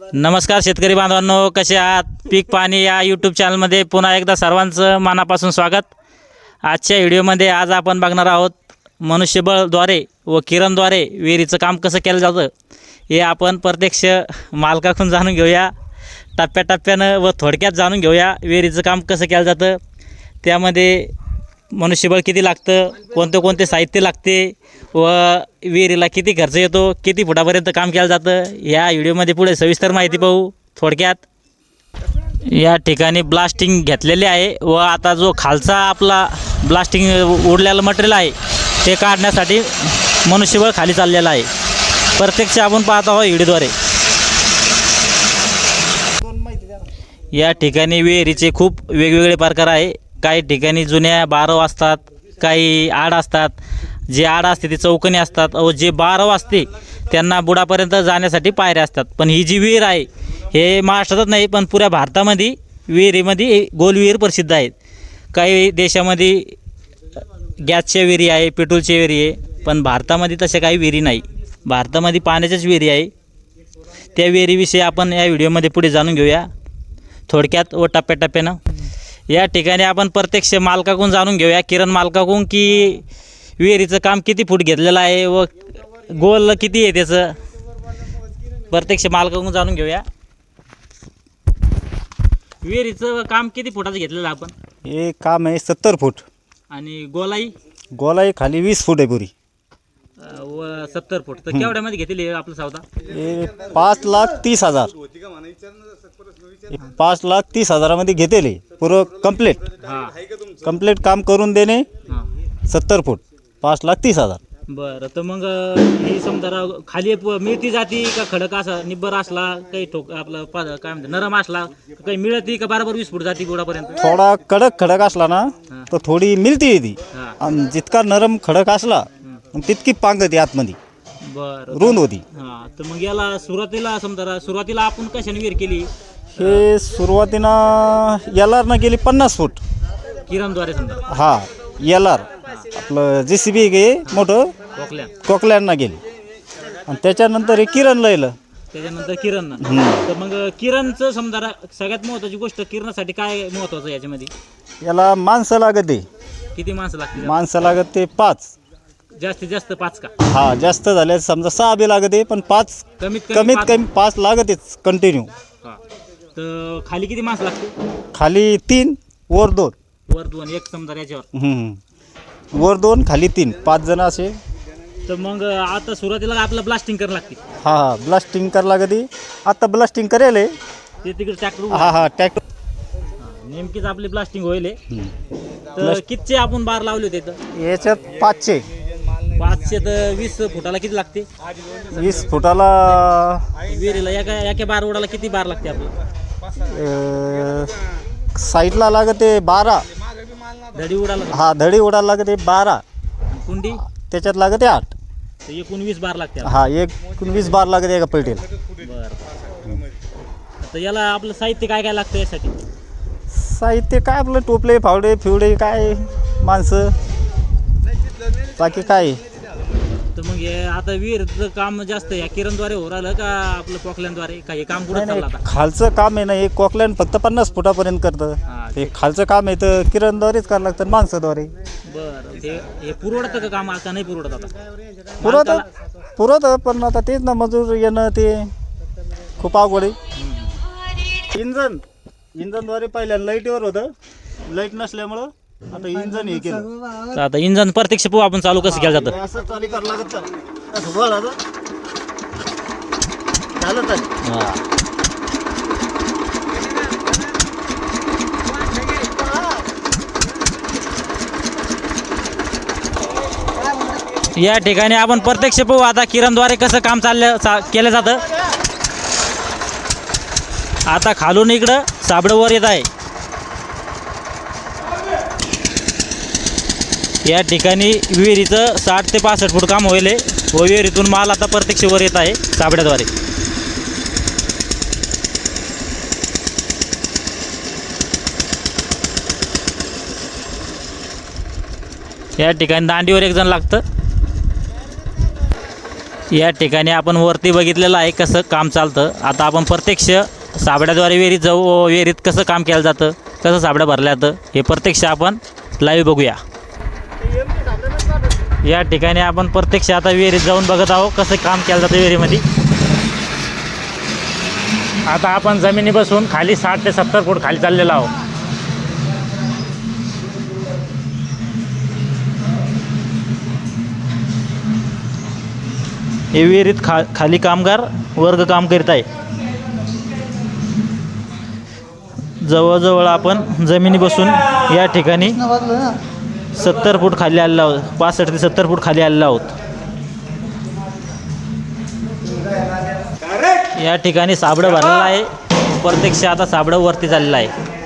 नमस्कार शेतकरी बांधवांनो कसे आहात? पीक पाणी या यूट्यूब चॅनलमध्ये पुन्हा एकदा सर्वांचं मनापासून स्वागत. आजच्या व्हिडिओमध्ये आज आपण बघणार आहोत मनुष्यबळद्वारे व किरणद्वारे विहिरीचं काम कसं केलं जातं हे आपण प्रत्यक्ष मालकाकडून जाणून घेऊया. टप्प्याटप्प्यानं व थोडक्यात जाणून घेऊया विहिरीचं काम कसं केलं जातं. त्यामध्ये मनुष्यबळ किती लागतं? कोणते कोणते साहित्य लागते? व विहिरीला किती खर्च येतो? किती फुटापर्यंत काम केलं जातं? या व्हिडिओमध्ये पुढे सविस्तर माहिती पाहू. थोडक्यात या ठिकाणी ब्लास्टिंग घेतलेले आहे व आता जो खालचा आपला ब्लास्टिंग उडलेलं मटेरियल आहे ते काढण्यासाठी मनुष्यबळ खाली चाललेलं आहे. प्रत्यक्ष आपण पाहत आहोत व्हिडिओद्वारे. या ठिकाणी विहिरीचे खूप वेगवेगळे प्रकार आहे. काही ठिकाणी जुन्या बारव असतात काही आड असतात. जे आड असते ते चौकणी असतात. व जे बारव असते त्यांना बुडापर्यंत जाण्यासाठी पायऱ्या असतात. पण ही जी विहीर आहे हे महाराष्ट्रातच नाही पण पुऱ्या भारतामध्ये विहिरीमध्ये गोल विहीर प्रसिद्ध आहेत. काही देशामध्ये गॅसच्या विहिरी आहे पेट्रोलच्या विहिरी आहे पण भारतामध्ये तशा काही विहिरी नाही. भारतामध्ये पाण्याच्याच विहिरी आहे. त्या विहिरीविषयी आपण या व्हिडिओमध्ये पुढे जाणून घेऊया. थोडक्यात व टप्प्याटप्प्यानं. या ठिकाणी आपण प्रत्यक्ष मालकाकडून जाणून घेऊया. किरण मालकाकडून की विहिरीचं काम किती फूट घेतलेलं आहे व गोल किती आहे त्याचं? प्रत्यक्ष मालकाकडून जाणून घेऊया. विहिरीचं काम किती फुटाचं घेतलेलं आहे आपण? हे काम आहे सत्तर फूट. आणि गोलाई? गोलाई खाली वीस फूट आहे पुरी. व सत्तर फूट. तर केवढ्यामध्ये घेतली आहे आपलं सौदा हे पाच लाख तीस हजार. हे पाच लाख तीस हजारामध्ये घेतेले पुरं कंप्लीट हां. कंप्लीट काम करून देणे. हां. सत्तर फूट. पाच लाख तीस हजार. बरं तर मग ही समजा राव खाली प- मिळती जाती का खडक असा निब्बर असला काही ठोक आपलं पा काय म्हणते नरम असला का काही मिळती का बरोबर वीस फूट जाती बुडापर्यंत थोडा कडक खडक असला ना तर थोडी मिळते ती. हां. आणि जितका नरम खडक असला मग तितकी पांगती आतमध्ये. बरं रुंद होती. हां तर मग याला सुरुवातीला समजा सुरुवातीला आपण कशाने विहीर केली? हे सुरुवातीनं एलारनं गेली पन्नास फूट. किरणद्वारे समजा. हा एलार आपलं जे सी बी गे मोठं? खोकल्या. कोकल्यांना गेली. आणि त्याच्यानंतर हे किरण लयलं. त्याच्यानंतर किरण तर मग किरणचं समजा रा- सगळ्यात महत्वाची गोष्ट किरणासाठी काय महत्वाचं याच्यामध्ये? याला माणसं लागते किती माणसं लागतील? माणसं लागते पाच. जास्तीत जास्त पाच का? हा जास्त झाले समजा सहा बी लागते पण पाच कमीत कमी कमीत पाच- कमी पाच लागतेच कंटिन्यू हा. तर खाली किती माणसं लागतील खाली तीन वर दोन. वर दोन एक समजा याच्यावर. हम्म. वर दोन खाली तीन. पाच जण असे. तर मग आता सुरुवातीला आपलं ब्लास्टिंग करावं लागते. हा हा. ब्लास्टिंग करा लागते आता ब्लास्टिंग करेल हे. ते तिकडे ट्रॅक्टर हा हा ट्रॅक्टर नेमकीच आपली ब्लास्टिंग होईल हे. तर कितीचे आपण बार लावले होते तर याच्यात पाचशे. पाचशे तर वीस फुटाला किती लागते? वीस फुटाला विहिरीला एका एका बार उडाला किती बार लागते आपलं? अं, साईडला लागते बारा. धडी उडाला हा धडी उडायला लागते बारा. कुंडी? त्याच्यात लागते आठ. तर एकूण वीस बार लागते हा एक वीस बार लागते एका पेटीला. बरं. तर याला आपलं साहित्य काय काय लागतं यासाठी? साहित्य काय आपलं टोपले फावडे फिवडे काय माणसं? बाकी काय? तर मग हे आता विहीरचं काम जास्त या किरणद्वारे हो राहिलं का आपलं पोकल्यांद्वारे का हे काम कुठं चाललं आता? खालचं काम आहे ना हे कोकल्यान फक्त पन्नास फुटापर्यंत करतं. हा, ते खालचं काम आहे तर किरणद्वारेच करावं लागतं माणसाद्वारे. बरं हे हे पुरवडतं का काम? आता नाही पुरवडत आता. पुरवत पुरवत पण आता तेच ना मजूर येणं ते खूप अवघड आहे. इंजन. इंजनद्वारे पहिल्या लाईटीवर होतं. लाइट नसल्यामुळं आता इंजन हे केलं. तर आता इंजन प्रत्यक्ष पाहू आपण चालू कसं केलं जातं? असं चालू करावं लागत चाल. असं वळायचं. झालं चालेल या ठिकाणी आपण प्रत्यक्ष पाहू. आता किरणद्वारे कसं काम चाललं चा केलं जातं? आता खालून इकडं साबडं वर येत आहे. या ठिकाणी विहिरीचं साठ ते पासष्ट फूट काम होईल व विहिरीतून माल आता प्रत्यक्ष वर येत आहे साबड्याद्वारे या ठिकाणी दांडीवर एक जण लागतं. या ठिकाणी आपण वरती बघितलेलं आहे कसं काम चालतं. आता आपण प्रत्यक्ष साबड्याद्वारे विहिरीत जाऊ व विहिरीत कसं काम केलं जातं कसं साबड्या भरल्या जातं हे प्रत्यक्ष आपण लाईव्ह बघूया. या ठिकाणी आपण प्रत्यक्ष आता विहिरीत जाऊन बघत आहोत कसं काम केलं जातं विहिरीमध्ये. आता आपण जमिनी बसून खाली साठ ते सत्तर फूट खाली चाललेलो आहोत. हे विहिरीत खा खाली कामगार वर्ग काम करीत आहे. जवळजवळ आपण जमिनी बसून या ठिकाणी सत्तर फूट खाली आलेला आहोत. पासष्ट ते सत्तर फूट खाली आलेला आहोत. या ठिकाणी साबडं भरलेलं आहे. प्रत्यक्ष आता साबडं वरती चाललेलं आहे.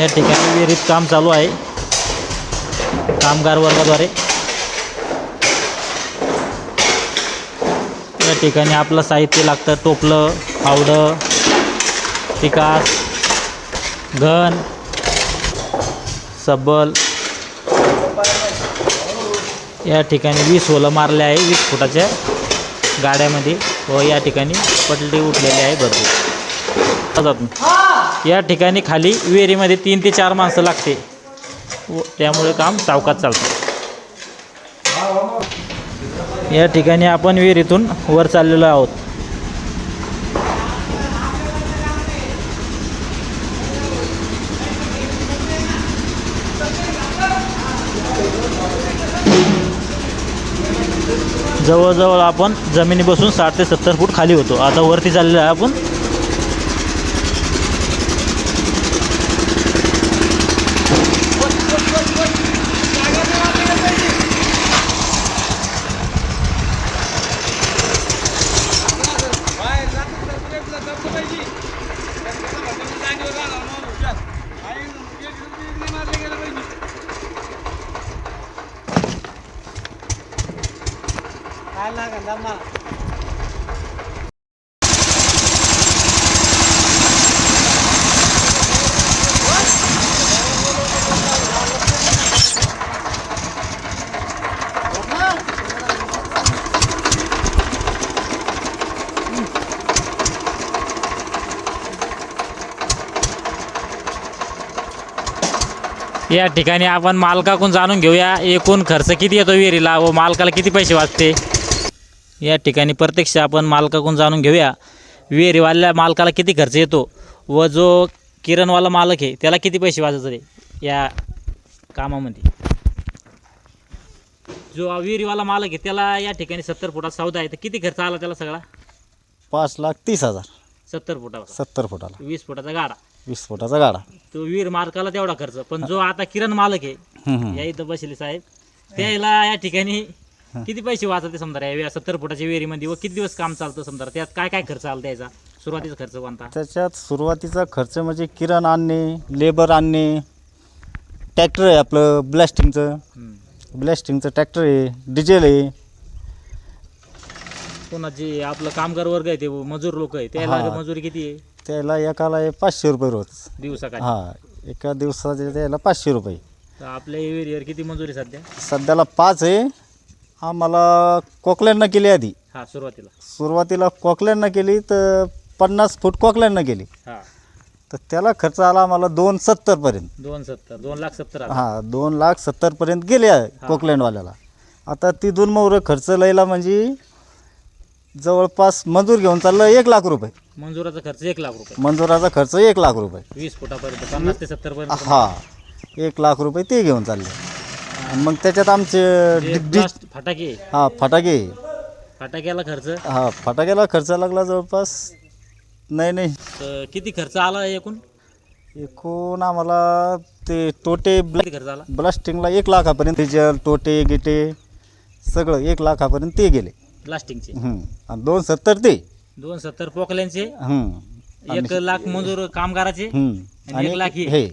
या ठिकाणी विहिरीत काम चालू आहे. कामगार वर्गाद्वारे. या ठिकाणी आपलं साहित्य लागतं टोपलं फावडं पिकास घन सबल या ठिकाणी वीस होलं मारले आहे वीस फुटाच्या गाड्यामध्ये व या ठिकाणी पटली उठलेली आहे भरपूर. या ठिकाणी खाली विहिरीमध्ये तीन ते चार माणसं लागते. व त्यामुळे काम सावकात चालतं. या ठिकाणी आपण विहिरीतून वर चाललेलो आहोत. जवळजवळ आपण जमिनी बसून साठ ते सत्तर फूट खाली होतो. आता वरती चाललेलो आहे आपण. काय लागेल मला या ठिकाणी आपण मालकाकडून जाणून घेऊया एकूण खर्च किती येतो विहिरीला व मालकाला किती पैसे वाचते? या ठिकाणी प्रत्यक्ष आपण मालकाकडून जाणून घेऊया विहिरीवाल्या मालकाला किती खर्च येतो व जो किरणवाला मालक आहे त्याला किती पैसे वाचत या कामामध्ये. जो विहिरीवाला मालक आहे त्याला या ठिकाणी सत्तर फुटात सौदा आहे तर किती खर्च आला त्याला सगळा? पाच लाख तीस हजार. सत्तर फुटावर सत्तर फुटाला. वीस फुटाचा गाडा. वीस फुटाचा गाडा. तो विहीर मालकाला तेवढा खर्च. पण जो आता किरण मालक आहे. या इथं बसले साहेब त्याला या ठिकाणी किती पैसे वाचते समजा या सत्तर फुटाच्या विहिरीमध्ये व किती दिवस काम चालतं समजा? त्यात काय काय खर्च आला त्याचा? सुरुवातीचा खर्च कोणता? त्याच्यात सुरुवातीचा खर्च म्हणजे किरण आणणे लेबर आणणे ट्रॅक्टर आहे आपलं ब्लास्टिंगचं. ब्लास्टिंगचं ट्रॅक्टर आहे डिझेल आहे. पुन्हा जे आपलं कामगार वर्ग आहे ते मजूर लोक आहे त्याला हा. मजुरी किती आहे? त्याला एकाला पाचशे रुपये रोज. दिवसाकाठी हा एका दिवसाचे त्याला पाचशे रुपये. तर आपल्या विहिरीवर किती मजुरी सध्या? सध्याला पाच आहे. आम्हाला कोकल्यांना केली आधी. हा सुरुवातीला. सुरुवातीला कोकल्यांना केली तर पन्नास फूट कोकल्यांना केली. हा. तर त्याला खर्च आला आम्हाला दोन सत्तरपर्यंत दोन सत्तर दोन लाख सत्तर आला. हां दोन लाख सत्तरपर्यंत गेले कोकलँडवाल्याला आता तिथून मग खर्च लयला म्हणजे जवळपास मजूर घेऊन चाललं एक लाख रुपये. मंजुराचा खर्च एक लाख रुपये. मंजुराचा खर्च एक लाख रुपये. वीस फुटापर्यंत पन्नास ते सत्तर पर्यंत हा एक लाख रुपये ते घेऊन चालले आणि मग त्याच्यात आमचे जे डि- डि- blast फटाके. हा फटाके. फटाक्याला खर्च? हा फटाक्याला खर्च लागला जवळपास नाही नाही. तर किती खर्च आला एकूण? एकूण आम्हाला ते टोटे खर्च आला? ब्लास्टिंगला एक लाखापर्यंत डिझेल टोटे गिटे सगळं एक लाखापर्यंत ते गेले. लास्टिंगचे हं. आणि दोन सत्तर ते? दोन सत्तर पोकल्यांचे हं. एक लाख मजूर कामगाराचे हं. आणि एक लाख हे. हे.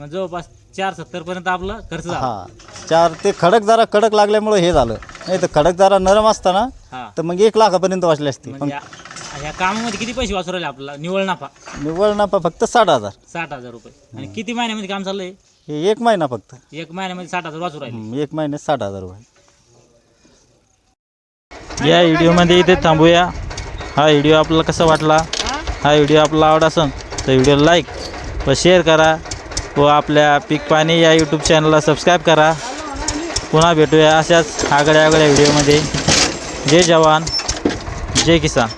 मग जवळपास चार सत्तर पर्यंत आपलं खर्च झाला. हा. चार ते खडक जरा कडक लागल्यामुळे हे झालं. नाही तर खडक जरा नरम असताना हा. तर मग एक लाखापर्यंत वाचले असते. पण म्हणजे या- ह्या कामामध्ये किती पैसे वाचू राहिले आपल्याला? निवळ नफा. निव्वळ नफा फक्त साठ हजार. साठ हजार रुपये. आणि किती महिन्यामध्ये काम चाललंय? हे एक महिना फक्त. एक महिन्यामध्ये साठ हजार वाचू राहिले. हं, एक महिन्यात साठ हजार रुपये. या व्हिडिओमध्ये इथे थांबूया. हा व्हिडिओ आपल्याला कसा वाटला? हा? व्हिडिओ आपल्याला आवड असेल तर व्हिडिओ लाईक व शेअर करा व आपल्या पीक पाणी या यूट्यूब चॅनलला सबस्क्राईब करा. पुन्हा भेटूया अशाच आगळ्या आगळ्या व्हिडिओमध्ये. जय जवान जय किसान.